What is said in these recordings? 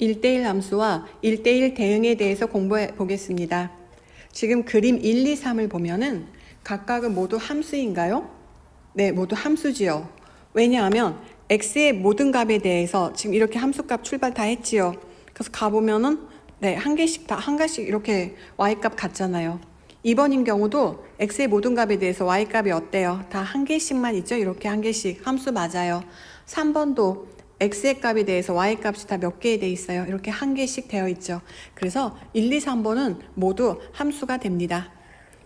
1대1 함수와 1대1 대응에 대해서 공부해 보겠습니다. 지금 그림 1, 2, 3을 보면은 각각은 모두 함수인가요? 네, 모두 함수지요. 왜냐하면 x의 모든 값에 대해서 지금 이렇게 함수값 출발 다 했지요. 그래서 가보면은 네, 한 개씩 다한 가지 이렇게 y값 같잖아요. 2번인 경우도 x의 모든 값에 대해서 y값이 어때요? 다 한 개씩만 있죠? 이렇게 한 개씩 함수 맞아요. 3번도 x의 값에 대해서 y 값이 다 몇 개에 돼 있어요. 이렇게 한 개씩 되어 있죠. 그래서 1, 2, 3번은 모두 함수가 됩니다.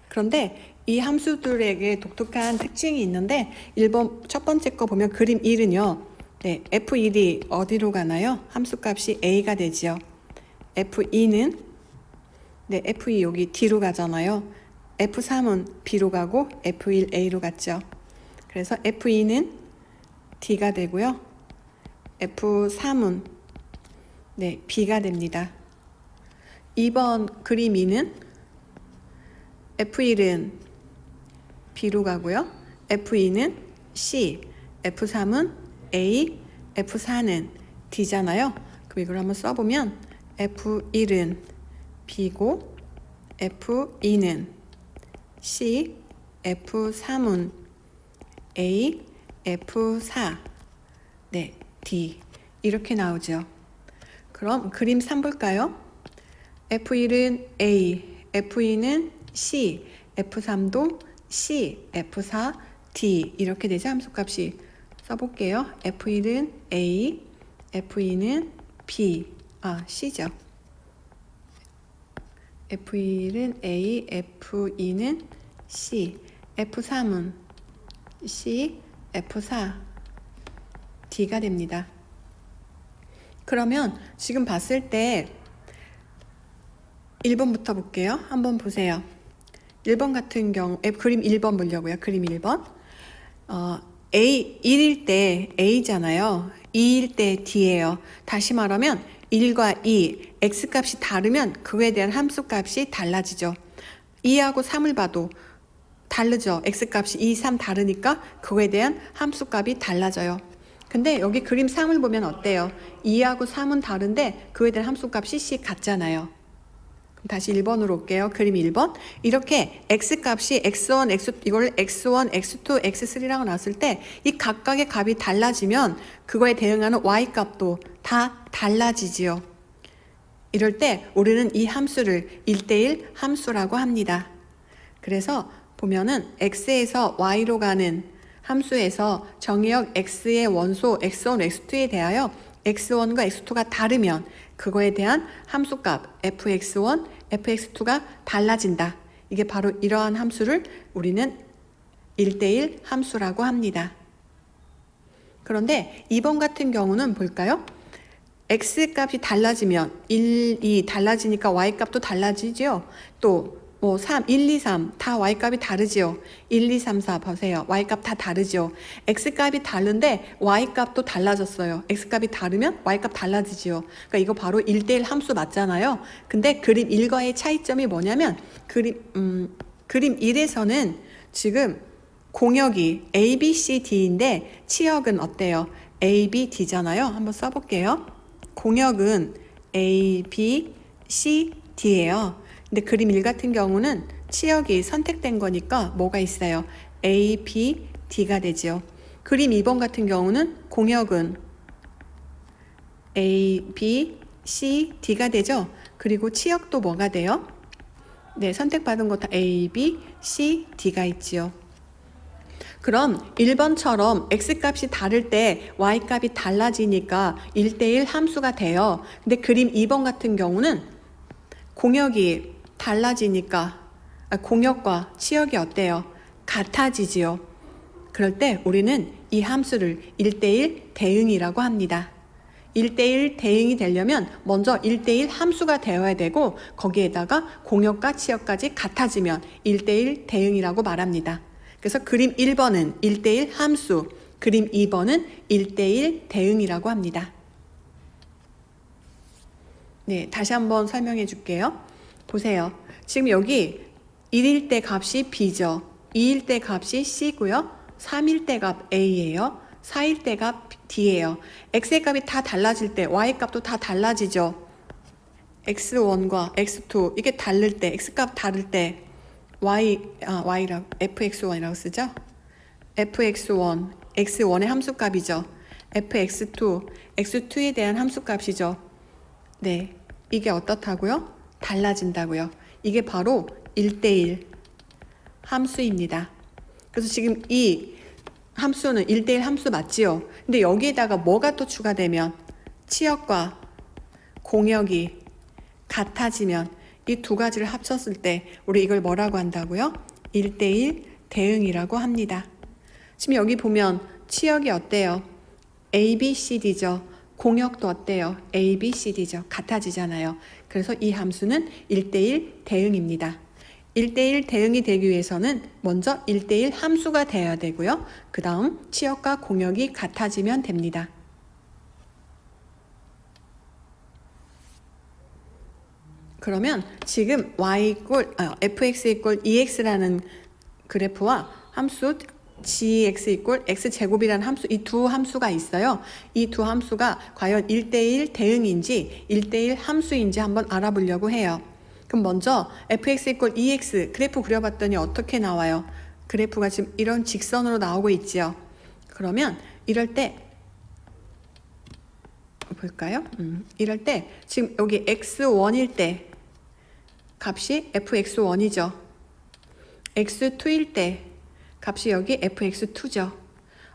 그런데 이 함수들에게 독특한 특징이 있는데 1번 첫 번째 거 보면 그림 1은요. 네, f1이 어디로 가나요? 함수값이 a가 되지요. f2는 네, f2 여기 D로 가잖아요. f3은 B로 가고 f1 A로 갔죠. 그래서 f2는 D가 되고요. F3은 네, B가 됩니다. 2번 그림 2는 F1은 B로 가고요. F2는 C, F3은 A, F4는 D잖아요. 그럼 이걸 한번 써보면 F1은 B고 F2는 C, F3은 A, F4, 네, 이렇게 나오죠. 그럼 그림 3 볼까요? F1은 A, F2는 C, F3도 C, F4, D 이렇게 되죠. 함수값이 써볼게요. F1은 A, F2는 B, 아 C죠. F1은 A, F2는 C, F3은 C, F4, D가 됩니다. 그러면 지금 봤을 때 1번부터 볼게요. 한번 보세요. 1번 같은 경우, 에, 그림 1번 보려고요. 그림 1번. 어, A, 1일 때 A잖아요. 2일 때 D예요. 다시 말하면 1과 2, X값이 다르면 그에 대한 함수값이 달라지죠. 2하고 3을 봐도 다르죠. X값이 2, 3 다르니까 그에 대한 함수값이 달라져요. 근데 여기 그림 3을 보면 어때요? 2하고 3은 다른데 그에 대한 함수값이 C 같잖아요. 다시 1번으로 올게요. 그림 1번. 이렇게 x값이 x1, x 이걸 x1, x2, x3라고 놨을 때 이 각각의 값이 달라지면 그거에 대응하는 y 값도 다 달라지지요. 이럴 때 우리는 이 함수를 1대1 함수라고 합니다. 그래서 보면은 x에서 y로 가는 함수에서 정의역 x의 원소 x1, x2에 대하여 x1과 x2가 다르면 그거에 대한 함수값 fx1, fx2가 달라진다. 이게 바로 이러한 함수를 우리는 1대1 함수라고 합니다. 그런데 2번 같은 경우는 볼까요? x 값이 달라지면 1, 2 달라지니까 y 값도 달라지죠. 또 뭐 3, 1, 2, 3 다 y 값이 다르지요. 1, 2, 3, 4 보세요. y 값 다 다르죠. x 값이 다른데 y 값도 달라졌어요. x 값이 다르면 y 값 달라지지요. 그러니까 이거 바로 1대1 함수 맞잖아요. 근데 그림 1과의 차이점이 뭐냐면 그림 음, 그림 1에서는 지금 공역이 A, B, C, D인데 치역은 어때요? A, B, D잖아요. 한번 써 볼게요. 공역은 A, B, C, D예요. 근데 그림 1 같은 경우는 치역이 선택된 거니까 뭐가 있어요? A, B, D가 되죠. 그림 2번 같은 경우는 공역은 A, B, C, D가 되죠. 그리고 치역도 뭐가 돼요? 네, 선택받은 거 다 A, B, C, D가 있지요. 그럼 1번처럼 x값이 다를 때 y값이 달라지니까 1대1 함수가 돼요. 근데 그림 2번 같은 경우는 공역이 달라지니까 아, 공역과 치역이 어때요? 같아지지요. 그럴 때 우리는 이 함수를 1대1 대응이라고 합니다. 1대1 대응이 되려면 먼저 1대1 함수가 되어야 되고 거기에다가 공역과 치역까지 같아지면 1대1 대응이라고 말합니다. 그래서 그림 1번은 1대1 함수, 그림 2번은 1대1 대응이라고 합니다. 네, 다시 한번 설명해 줄게요. 보세요. 지금 여기 1일 때 값이 B죠. 2일 때 값이 C고요. 3일 때 값 A예요. 4일 때 값 d예요. x의 값이 다 달라질 때 y 값도 다 달라지죠. x1과 x2 이게 다를 때 x 값 다를 때 y 아 y라 fx1이라고 쓰죠. fx1 x1의 함수값이죠. fx2 x2에 대한 함수값이죠. 네. 이게 어떻다고요? 달라진다고요. 이게 바로 1대1 함수입니다. 그래서 지금 이 함수는 1대1 함수 맞지요? 근데 여기에다가 뭐가 또 추가되면 치역과 공역이 같아지면 이 두 가지를 합쳤을 때 우리 이걸 뭐라고 한다고요? 1대1 대응이라고 합니다. 지금 여기 보면 치역이 어때요? A, B, C, D죠. 공역도 어때요? A, B, C, D죠. 같아지잖아요. 그래서 이 함수는 1대1 대응입니다. 1대1 대응이 되기 위해서는 먼저 1대1 함수가 되어야 되고요. 그 다음 치역과 공역이 같아지면 됩니다. 그러면 지금 y 이꼴 아, fx 이꼴 ex라는 그래프와 함수 gx 이꼴 x 제곱이라는 함수 이 두 함수가 있어요. 이 두 함수가 과연 1대1 대응인지 1대1 함수인지 한번 알아보려고 해요. 그럼 먼저 fx 이꼴 ex 그래프 그려봤더니 어떻게 나와요? 그래프가 지금 이런 직선으로 나오고 있지요. 그러면 이럴 때 볼까요? 음, 이럴 때 지금 여기 x1일 때 값이 fx1이죠. x2일 때 값이 여기 fx2죠.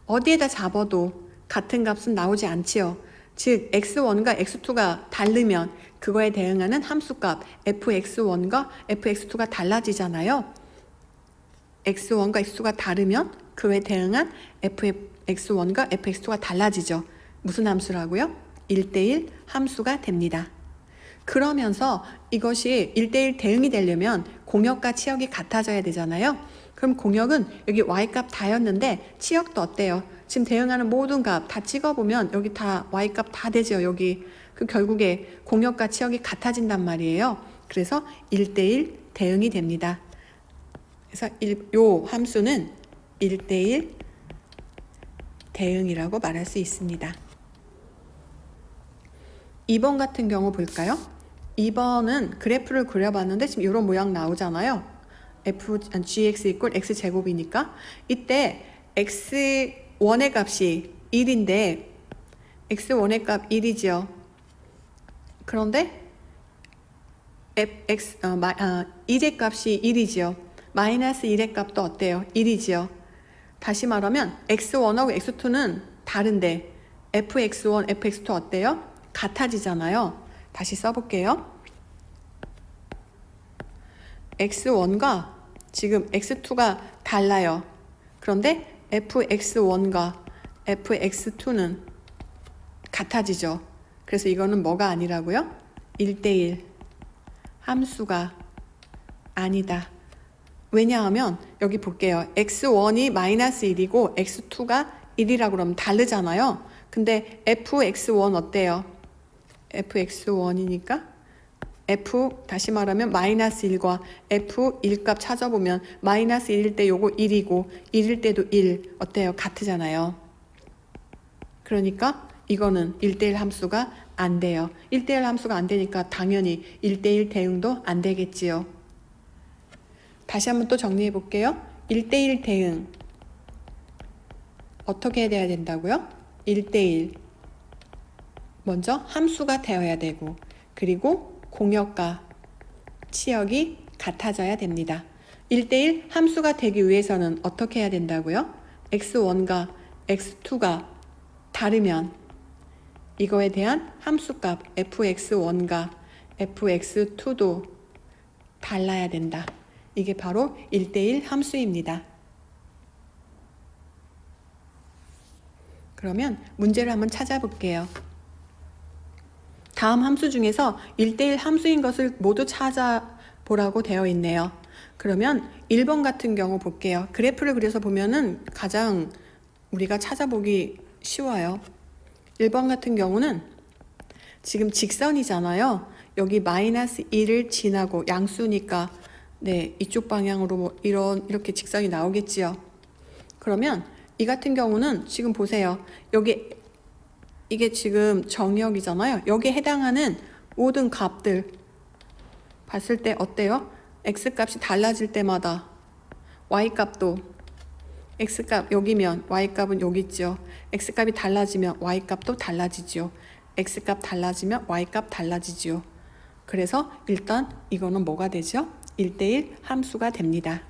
어디에다 잡아도 같은 값은 나오지 않지요. 즉 x1과 x2가 다르면 그거에 대응하는 함수값 fx1과 fx2가 달라지잖아요. x1과 x2가 다르면 그에 대응한 fx1과 fx2가 달라지죠. 무슨 함수라고요? 1대1 함수가 됩니다. 그러면서 이것이 1대1 대응이 되려면 공역과 치역이 같아져야 되잖아요. 그럼 공역은 여기 y값 다였는데 치역도 어때요? 지금 대응하는 모든 값 다 찍어보면 여기 다 y값 다 되죠. 여기 그 결국에 공역과 치역이 같아진단 말이에요. 그래서 1대1 대응이 됩니다. 그래서 일, 요 함수는 1대1 대응이라고 말할 수 있습니다. 2번 같은 경우 볼까요? 2번은 그래프를 그려봤는데 지금 이런 모양 나오잖아요. F gx 이꼴 x 제곱이니까 이때 x1의 값이 1인데 x1의 값 1이지요. 그런데 f, x 어, 마, 어, 1의 값이 1이지요. 마이너스 1의 값도 어때요? 1이지요. 다시 말하면 x1하고 x2는 다른데 fx1, fx2 어때요? 같아지잖아요. 다시 써볼게요. x1과 지금 x2가 달라요. 그런데 fx1과 fx2는 같아지죠. 그래서 이거는 뭐가 아니라고요? 1대1 함수가 아니다. 왜냐하면 여기 볼게요. x1이 마이너스 1이고 x2가 1이라고 그러면 다르잖아요. 근데 fx1 어때요? fx1이니까 f 다시 말하면 마이너스 1과 f 1값 찾아보면 마이너스 1일 때 요거 1이고 1일 때도 1 어때요? 같으잖아요. 그러니까 이거는 1대1 함수가 안 돼요. 1대1 함수가 안 되니까 당연히 1대1 대응도 안 되겠지요. 다시 한번 또 정리해 볼게요. 1대1 대응 어떻게 돼야 된다고요? 1대1 먼저 함수가 되어야 되고 그리고 공역과 치역이 같아져야 됩니다. 1대1 함수가 되기 위해서는 어떻게 해야 된다고요? x1과 x2가 다르면 이거에 대한 함수값 fx1과 fx2도 달라야 된다. 이게 바로 1대1 함수입니다. 그러면 문제를 한번 찾아볼게요. 다음 함수 중에서 1대1 함수인 것을 모두 찾아보라고 되어 있네요. 그러면 1번 같은 경우 볼게요. 그래프를 그려서 보면은 가장 우리가 찾아보기 쉬워요. 1번 같은 경우는 지금 직선이잖아요. 여기 마이너스 1을 지나고 양수니까 네 이쪽 방향으로 뭐 이런 이렇게 직선이 나오겠지요. 그러면 이 같은 경우는 지금 보세요. 여기 이게 지금 정역이잖아요. 여기에 해당하는 모든 값들 봤을 때 어때요? x 값이 달라질 때마다 y 값도 x 값 여기면 y 값은 여기 있죠. x 값이 달라지면 y 값도 달라지지요. x 값 달라지면 y 값 달라지지요. 그래서 일단 이거는 뭐가 되죠? 1대1 함수가 됩니다.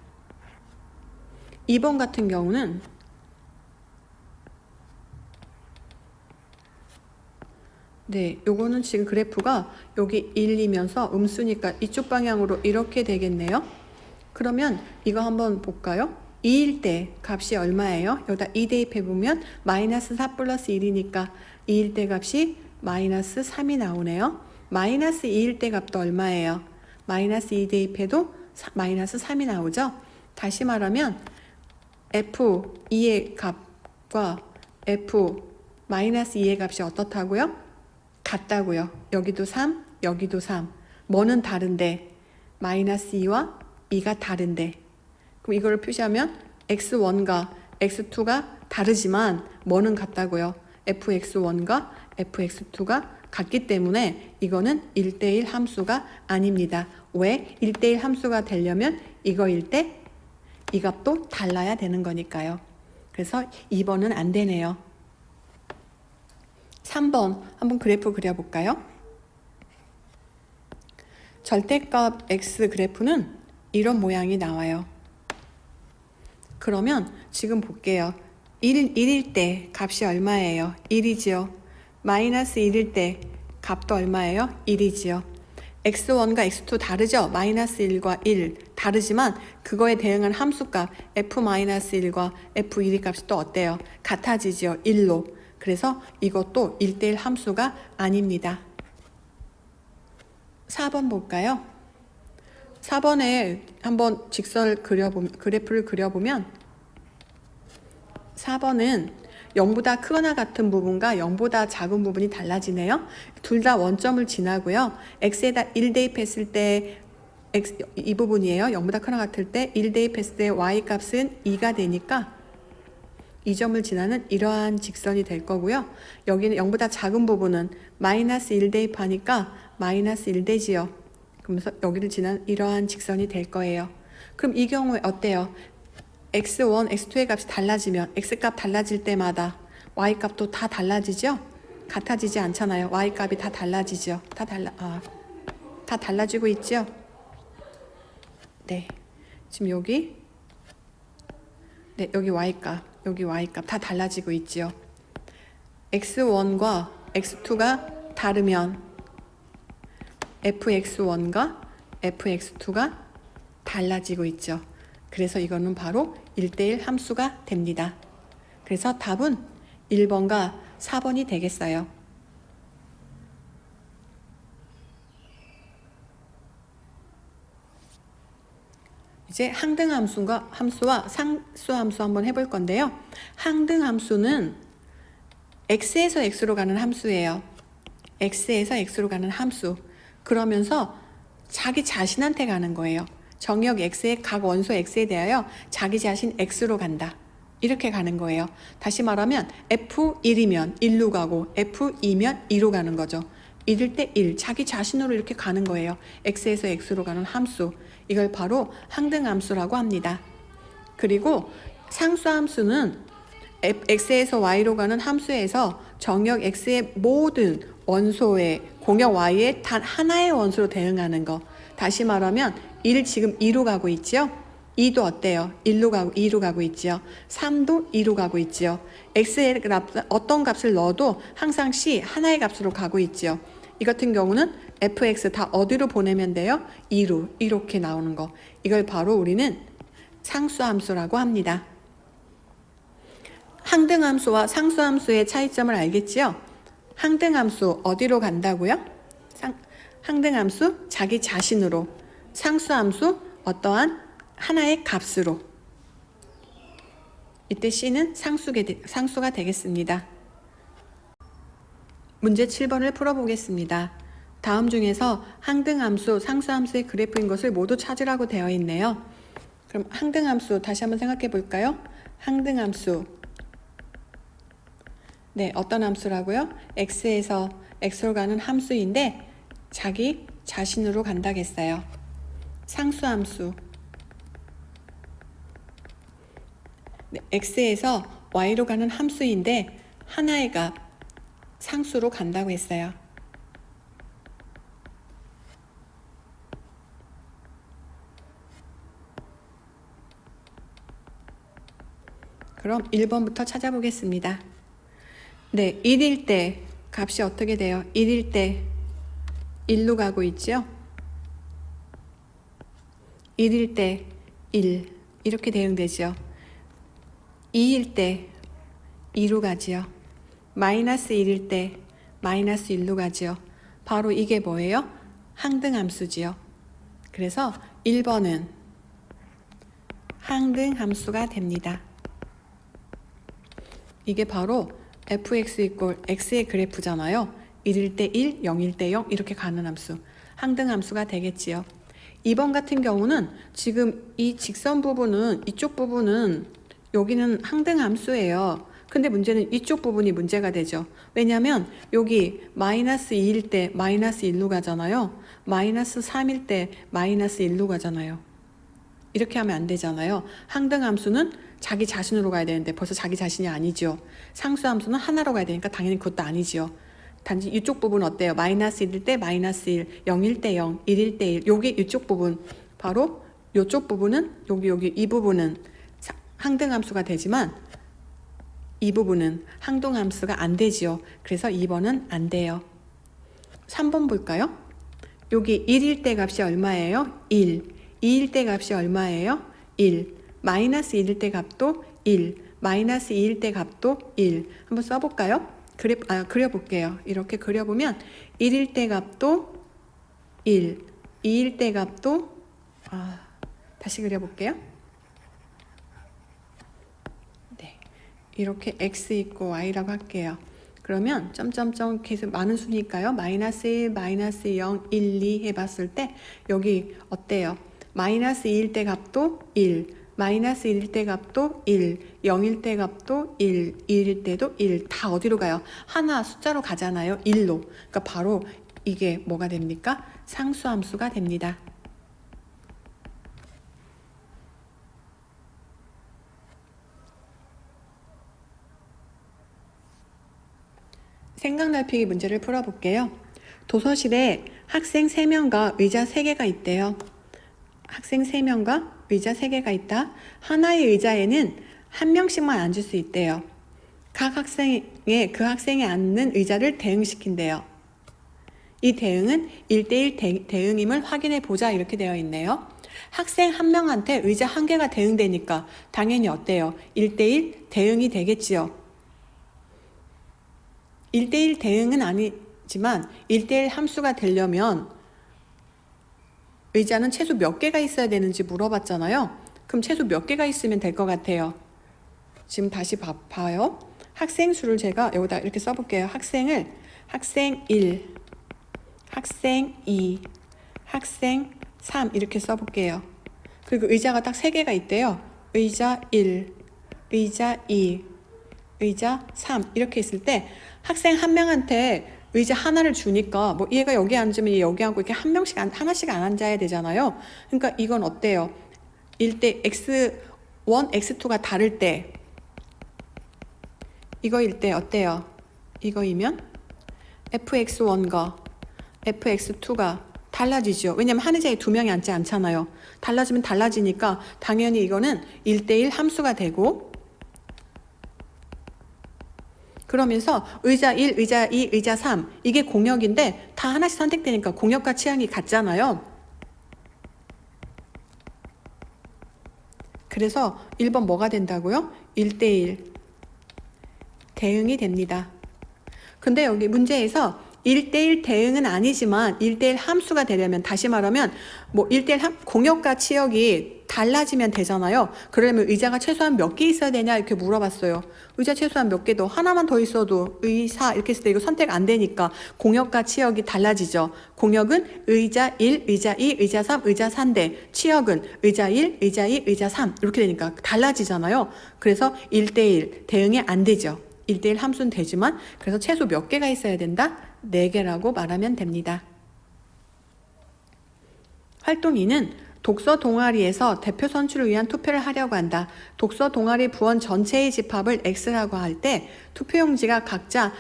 2번 같은 경우는 네, 요거는 지금 그래프가 여기 1이면서 음수니까 이쪽 방향으로 이렇게 되겠네요. 그러면 이거 한번 볼까요? 2일 때 값이 얼마예요? 여기다 2 대입해보면 마이너스 4 플러스 1이니까 2일 때 값이 마이너스 3이 나오네요. 마이너스 2일 때 값도 얼마예요? 마이너스 2 대입해도 사- 마이너스 3이 나오죠? 다시 말하면 F2의 값과 F 마이너스 2의 값이 어떻다고요? 같다고요. 여기도 3, 여기도 3. 뭐는 다른데 마이너스 2와 2가 다른데 그럼 이걸 표시하면 x1과 x2가 다르지만 뭐는 같다고요. fx1과 fx2가 같기 때문에 이거는 1대1 함수가 아닙니다. 왜? 1대1 함수가 되려면 이거일 때 이 값도 달라야 되는 거니까요. 그래서 2번은 안 되네요. 3번 한번 그래프 그려볼까요? 절대값 x 그래프는 이런 모양이 나와요. 그러면 지금 볼게요. 1, 1일 때 값이 얼마예요? 1이지요. 마이너스 1일 때 값도 얼마예요? 1이지요. x1과 x2 다르죠? 마이너스 1과 1 다르지만 그거에 대응한 함수값 f-1과 f1의 값이 또 어때요? 같아지지요. 1로. 그래서 이것도 1대1 함수가 아닙니다. 4번 볼까요? 4번에 한번 직선을 그려보면, 그래프를 그려보면 4번은 0보다 크거나 같은 부분과 0보다 작은 부분이 달라지네요. 둘 다 원점을 지나고요. x에다 1 대입했을 때 x, 이 부분이에요. 0보다 크거나 같을 때 1 대입했을 때 y 값은 2가 되니까 이 점을 지나는 이러한 직선이 될 거고요. 여기는 0보다 작은 부분은 마이너스 1 대입하니까 마이너스 1 되지요. 그러면서 여기를 지나는 이러한 직선이 될 거예요. 그럼 이 경우에 어때요? x1, x2의 값이 달라지면 x값 달라질 때마다 y값도 다 달라지죠? 같아지지 않잖아요. y값이 다 달라지죠. 다 달라 아, 다 달라지고 있죠? 네. 지금 여기 네, 여기 y값, 여기 y값 다 달라지고 있지요. x1과 x2가 다르면 fx1과 fx2가 달라지고 있죠. 그래서 이거는 바로 1대1 함수가 됩니다. 그래서 답은 1번과 4번이 되겠어요. 이제 항등 함수가 함수와 상수 함수 한번 해볼 건데요. 항등 함수는 x에서 x로 가는 함수예요. x에서 x로 가는 함수. 그러면서 자기 자신한테 가는 거예요. 정역 x의 각 원소 x에 대하여 자기 자신 x로 간다. 이렇게 가는 거예요. 다시 말하면 f1이면 1로 가고 f2면 2로 가는 거죠. 1일 때 1, 자기 자신으로 이렇게 가는 거예요. x에서 x로 가는 함수. 이걸 바로 항등함수라고 합니다. 그리고 상수함수는 x에서 y로 가는 함수에서 정역 x의 모든 원소의 공역 y의 단 하나의 원소로 대응하는 거. 다시 말하면 1 지금 2로 가고 있죠? 2도 어때요? 1로 가고 2로 가고 있죠. 3도 2로 가고 있죠. x의 값, 어떤 값을 넣어도 항상 c 하나의 값으로 가고 있죠. 이 같은 경우는 fx 다 어디로 보내면 돼요? 2로 이렇게 나오는 거. 이걸 바로 우리는 상수함수라고 합니다. 항등함수와 상수함수의 차이점을 알겠지요? 항등함수 어디로 간다고요? 상, 항등함수 자기 자신으로 상수함수 어떠한 하나의 값으로 이때 C는 상수가 되겠습니다. 문제 7번을 풀어보겠습니다. 다음 중에서 항등함수, 상수함수의 그래프인 것을 모두 찾으라고 되어 있네요. 그럼 항등함수 다시 한번 생각해 볼까요? 항등함수 네, 어떤 함수라고요? x에서 x로 가는 함수인데 자기 자신으로 간다겠어요. 상수함수. 네, x에서 y로 가는 함수인데 하나의 값 상수로 간다고 했어요. 그럼 1번부터 찾아보겠습니다. 네, 1일 때 값이 어떻게 돼요? 1일 때 1로 가고 있죠? 1일 때 1, 이렇게 대응되죠. 2일 때 2로 가지요. 마이너스 1일 때 마이너스 1로 가지요. 바로 이게 뭐예요? 항등함수지요. 그래서 1번은 항등함수가 됩니다. 이게 바로 fx 이꼴 x의 그래프잖아요. 1일 때 1, 0일 때 0 이렇게 가는 함수. 항등함수가 되겠지요. 2번 같은 경우는 지금 이 직선 부분은 이쪽 부분은 여기는 항등함수예요. 근데 문제는 이쪽 부분이 문제가 되죠. 왜냐하면 여기 마이너스 2일 때 마이너스 1로 가잖아요. 마이너스 3일 때 마이너스 1로 가잖아요. 이렇게 하면 안 되잖아요. 항등함수는 자기 자신으로 가야 되는데 벌써 자기 자신이 아니죠. 상수함수는 하나로 가야 되니까 당연히 그것도 아니지요. 단지 이쪽 부분 어때요? 마이너스 1일 때 마이너스 1, 0일 때 0, 1일 때 1. 요게 이쪽 부분. 바로 요쪽 부분은 여기 여기 이 부분은 사- 항등함수가 되지만 이 부분은 항동함수가 안 되지요. 그래서 2번은 안 돼요. 3번 볼까요? 여기 1일 때 값이 얼마예요? 1. 2일 때 값이 얼마예요? 1. 마이너스 1일 때 값도 1. 마이너스 2일 때 값도 1. 한번 써볼까요? 그려, 아, 그려볼게요. 이렇게 그려보면 1일 때 값도 1. 2일 때 값도 아, 다시 그려볼게요. 네. 이렇게 x 있고 y라고 할게요. 그러면 점점점 계속 많은 수니까요. 마이너스 1, 마이너스 0, 1, 2 해봤을 때 여기 어때요? 마이너스 2일 때 값도 1, 마이너스 1일 때 값도 1, 0일 때 값도 1, 1일 때도 1. 다 어디로 가요? 하나 숫자로 가잖아요. 1로. 그러니까 바로 이게 뭐가 됩니까? 상수함수가 됩니다. 생각 넓히기 문제를 풀어볼게요. 도서실에 학생 3명과 의자 3개가 있대요. 학생 3명과 의자 3개가 있다. 하나의 의자에는 한 명씩만 앉을 수 있대요. 각 학생의 그 학생이 앉는 의자를 대응시킨대요. 이 대응은 1대1 대, 응임을 확인해 보자 이렇게 되어 있네요. 학생 한 명한테 의자 한 개가 대응되니까 당연히 어때요? 1대1 대응이 되겠지요. 1대1 대응은 아니지만 1대1 함수가 되려면 의자는 최소 몇 개가 있어야 되는지 물어봤잖아요. 그럼 최소 몇 개가 있으면 될 것 같아요. 지금 다시 봐, 봐요. 학생 수를 제가 여기다 이렇게 써볼게요. 학생을 학생 1, 학생 2, 학생 3 이렇게 써볼게요. 그리고 의자가 딱 3개가 있대요. 의자 1, 의자 2, 의자 3 이렇게 있을 때 학생 한 명한테 의자 하나를 주니까 뭐 얘가 여기 앉으면 얘 여기 앉고 이렇게 한 명씩 안, 하나씩 안 앉아야 되잖아요. 그러니까 이건 어때요? 1대 x1, x2가 다를 때 이거일 때 어때요? 이거이면 fx1과 fx2가 달라지죠. 왜냐면 한 의자에 두 명이 앉지 않잖아요. 달라지면 달라지니까 당연히 이거는 1대1 함수가 되고 그러면서 의자 1, 의자 2, 의자 3 이게 공역인데 다 하나씩 선택되니까 공역과 취향이 같잖아요. 그래서 1번 뭐가 된다고요? 1대1 대응이 됩니다. 근데 여기 문제에서 1대1 대응은 아니지만 1대1 함수가 되려면 다시 말하면 뭐 1대1 함, 공역과 치역이 달라지면 되잖아요. 그러려면 의자가 최소한 몇 개 있어야 되냐 이렇게 물어봤어요. 의자 최소한 몇 개도 하나만 더 있어도 의사 이렇게 했을 때 이거 선택 안 되니까 공역과 치역이 달라지죠. 공역은 의자 1, 의자 2, 의자 3, 의자 3대 치역은 의자 1, 의자 2, 의자 3 이렇게 되니까 달라지잖아요. 그래서 1대1 대응이 안 되죠. 1대1 함수는 되지만 그래서 최소 몇 개가 있어야 된다? 4개라고 말하면 됩니다. 활동 2는 독서 동아리에서 대표 선출을 위한 투표를 하려고 한다. 독서 동아리 부원 전체의 집합을 X라고 할 때 투표용지가 각자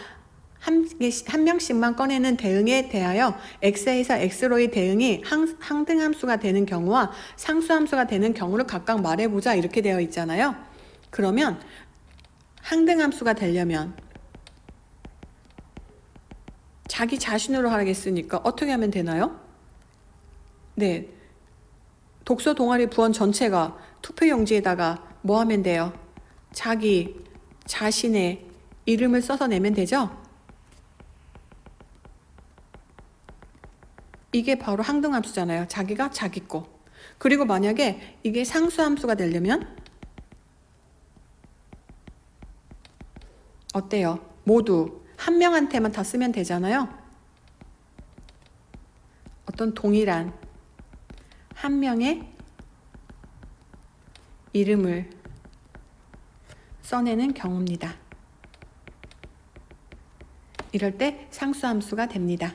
한, 한 명씩만 꺼내는 대응에 대하여 X에서 X로의 대응이 항, 항등함수가 되는 경우와 상수함수가 되는 경우를 각각 말해보자 이렇게 되어 있잖아요. 그러면 항등함수가 되려면 자기 자신으로 하겠으니까 어떻게 하면 되나요? 네. 독서 동아리 부원 전체가 투표용지에다가 뭐 하면 돼요? 자기 자신의 이름을 써서 내면 되죠? 이게 바로 항등함수잖아요. 자기가 자기 거. 그리고 만약에 이게 상수함수가 되려면 어때요? 모두 한 명한테만 다 쓰면 되잖아요. 어떤 동일한 한 명의 이름을 써내는 경우입니다. 이럴 때 상수함수가 됩니다.